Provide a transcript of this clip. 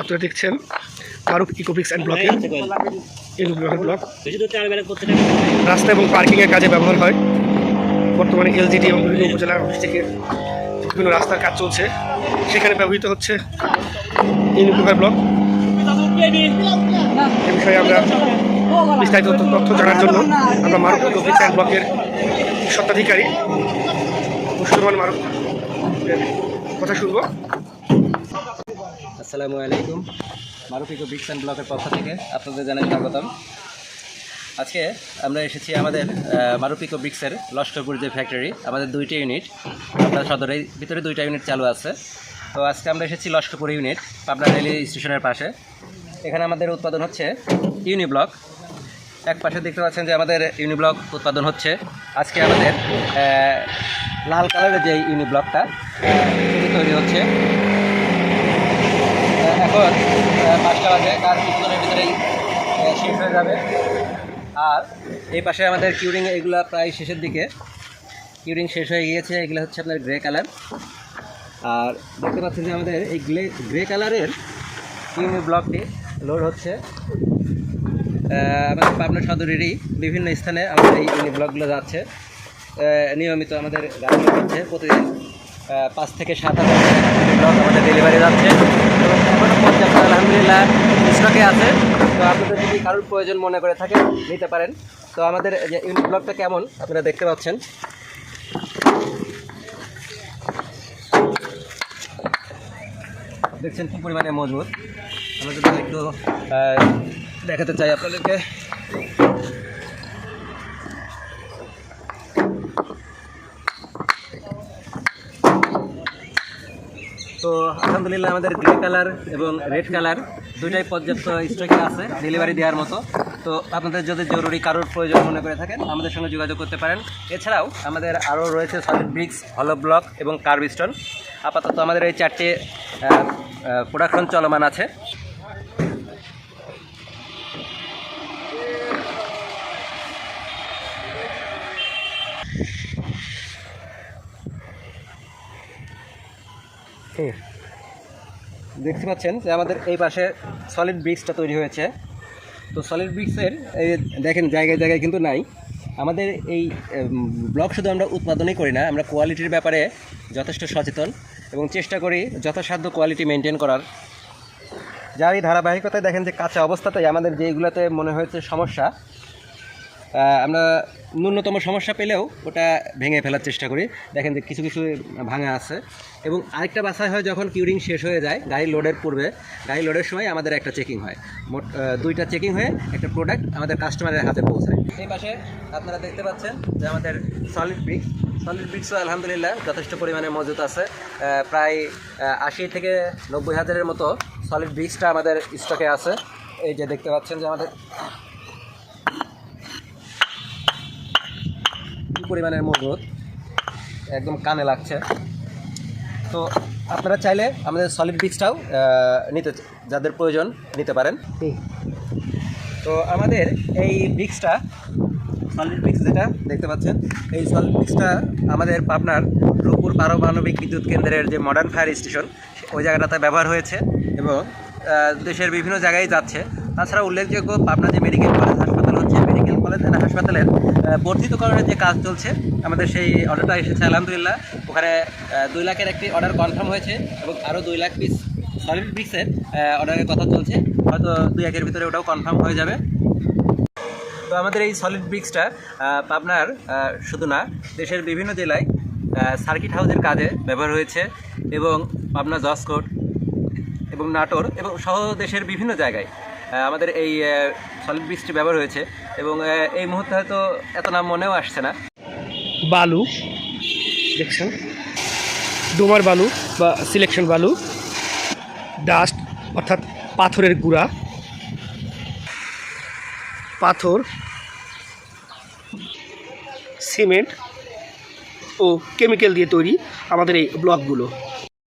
আপনারা দেখছেন মারুফ ইকোপিক্স and ইউনিব্লকের block রাস্তা এবং পার্কিংয়ের কাজে ব্যবহার হয়। বর্তমানে এলজিডি এবং বিভিন্ন উপজেলা অফিস থেকে বিভিন্ন রাস্তার কাজ চলছে। সেখানে ব্যবহৃত হচ্ছে ইউনিব্লকের ব্লক এ বিষয়ে আমরা বিস্তারিত তথ্য জানার জন্য আমরা মারুফ ইকোপিক্স অ্যান্ড ব্লকের স্বত্বাধিকারী মুসলমান মারুফ কথা শুনব? আসসালামু আলাইকুম। মারুফিকো বিক্স অ্যান্ড ব্লকের পক্ষ থেকে আপনাদের জানাই স্বাগতম। আজকে আমরা এসেছি আমাদের আহ, মারুফিকো ব্রিক্সের লস্করপুর যে ফ্যাক্টরি আমাদের দুইটা ইউনিট আপনার সদরের ভিতরে দুইটা ইউনিট চালু আছে। তো আজকে আমরা এসেছি লস্করপুর ইউনিট পাবনা রেলওয়ে স্টেশনের পাশে। এখানে আমাদের উৎপাদন হচ্ছে ইউনি ব্লক এক পাশে দেখতে পাচ্ছেন যে আমাদের ইউনি ব্লক উৎপাদন হচ্ছে। আজকে আমাদের লাল কালারের যে ইউনি ব্লকটা আহ, সেটি তৈরি হচ্ছে। এখন পাঁচটা বাজে কাজ কিছুক্ষণের ভিতরেই শেষ হয়ে যাবে। আর এই পাশে আমাদের কিউরিং এগুলো প্রায় শেষের দিকে। কিউরিং শেষ হয়ে গিয়েছে, এগুলো হচ্ছে আপনার গ্রে কালার আর দেখতে পাচ্ছেন যে আমাদের এই গ্রে গ্রে কালারের কিউরিং ব্লকটি লোড হচ্ছে। আমাদের পাবনা সদরেরই বিভিন্ন স্থানে আমাদের এই ব্লকগুলো যাচ্ছে। নিয়মিত আমাদের গাড়ি হচ্ছে প্রতিদিন। পাঁচ থেকে সাত হাজার আমাদের ডেলিভারি যাচ্ছে। এখনও পর্যাপ্ত আলহামদুলিল্লাহ স্টকে আছে। তো আপনাদের যদি কারোর প্রয়োজন মনে করে থাকেন, নিতে পারেন। তো আমাদের যে ইউনিট ব্লকটা কেমন, আপনারা দেখতে পাচ্ছেন। দেখছেন কী পরিমাণে মজবুত। আমরা যদি একটু দেখাতে চাই আপনাদেরকে। তো আলহামদুলিল্লাহ আমাদের গ্রে কালার এবং রেড কালার দুইটাই পর্যাপ্ত স্টকে আছে ডেলিভারি দেওয়ার মতো। তো আপনাদের যদি জরুরি কারোর প্রয়োজন মনে করে থাকেন, আমাদের সঙ্গে যোগাযোগ করতে পারেন। এছাড়াও আমাদের আরও রয়েছে সলিড ব্রিক্স হলো ব্লক এবং কার্বিস্টন আপাতত আমাদের এই চারটে প্রোডাকশন চলমান আছে। দেখতে পাচ্ছেন যে আমাদের এই পাশে সলিড ব্রিক্সটা তৈরি হয়েছে। তো সলিড ব্রিক্সের এই দেখেন জায়গায় জায়গায় কিন্তু নাই। আমাদের এই ব্লক শুধু আমরা উৎপাদনই করি না, আমরা কোয়ালিটির ব্যাপারে যথেষ্ট সচেতন এবং চেষ্টা করি যথাসাধ্য কোয়ালিটি মেনটেন করার। যার এই ধারাবাহিকতায় দেখেন যে কাঁচা অবস্থাতেই আমাদের যেগুলোতে মনে হয়েছে সমস্যা আমরা ন্যূনতম সমস্যা পেলেও ওটা ভেঙে ফেলার চেষ্টা করি। দেখেন যে কিছু কিছু ভাঙা আছে। এবং আরেকটা বাসায় হয় যখন কিউরিং শেষ হয়ে যায়, গাড়ি লোডের পূর্বে। গাড়ি লোডের সময় আমাদের একটা চেকিং হয়। মোট দুইটা চেকিং হয়ে একটা প্রোডাক্ট আমাদের কাস্টমারের হাতে পৌঁছায়। এই পাশে আপনারা দেখতে পাচ্ছেন যে আমাদের সলিড ব্রিক্স সলিড ব্রিক্সও আলহামদুলিল্লাহ যথেষ্ট পরিমাণে মজুত আছে। প্রায় আশি থেকে নব্বই হাজারের মতো সলিড ব্রিক্সটা আমাদের স্টকে আছে। এই যে দেখতে পাচ্ছেন যে আমাদের পরিমাণের মজুত একদম কানে লাগছে। তো আপনারা চাইলে আমাদের সলিড ব্রিক্সটাও নিতে যাদের প্রয়োজন নিতে পারেন। তো আমাদের এই ব্রিক্সটা সলিড ব্রিক্স যেটা দেখতে পাচ্ছেন এই সলিড ব্রিক্সটা আমাদের পাবনার রূপপুর পারমাণবিক বিদ্যুৎ কেন্দ্রের যে মডার্ন ফায়ার স্টেশন ওই জায়গাটাতে ব্যবহার হয়েছে এবং দেশের বিভিন্ন জায়গায় যাচ্ছে। তাছাড়া উল্লেখযোগ্য পাবনা যে মেডিকেল কলেজ হাসপাতাল হচ্ছে মেডিকেল কলেজ অ্যান্ড হাসপাতালের বর্ধিতকরণের যে কাজ চলছে, আমাদের সেই অর্ডারটা এসেছে, আলহামদুলিল্লাহ। ওখানে দুই লাখের একটি অর্ডার কনফার্ম হয়েছে এবং আরও দুই লাখ পিস সলিড ব্রিক্সের অর্ডারের কথা চলছে। হয়তো দুই একের ভিতরে ওটাও কনফার্ম হয়ে যাবে। তো আমাদের এই সলিড ব্রিক্সটা পাবনার শুধু না, দেশের বিভিন্ন জেলায় সার্কিট হাউসের কাজে ব্যবহার হয়েছে এবং পাবনা জসকোট এবং নাটোর এবং সহ দেশের বিভিন্ন জায়গায়। আমাদের এই সলিড ব্রিক্সটি ব্যবহার হয়েছে এবং এই মুহূর্তে হয়তো এত নাম মনেও আসছে না। বালু, দেখছেন? ডোমার বালু বা সিলেকশন বালু ডাস্ট অর্থাৎ পাথরের গুঁড়া, পাথর সিমেন্ট ও কেমিক্যাল দিয়ে তৈরি আমাদের এই ব্লকগুলো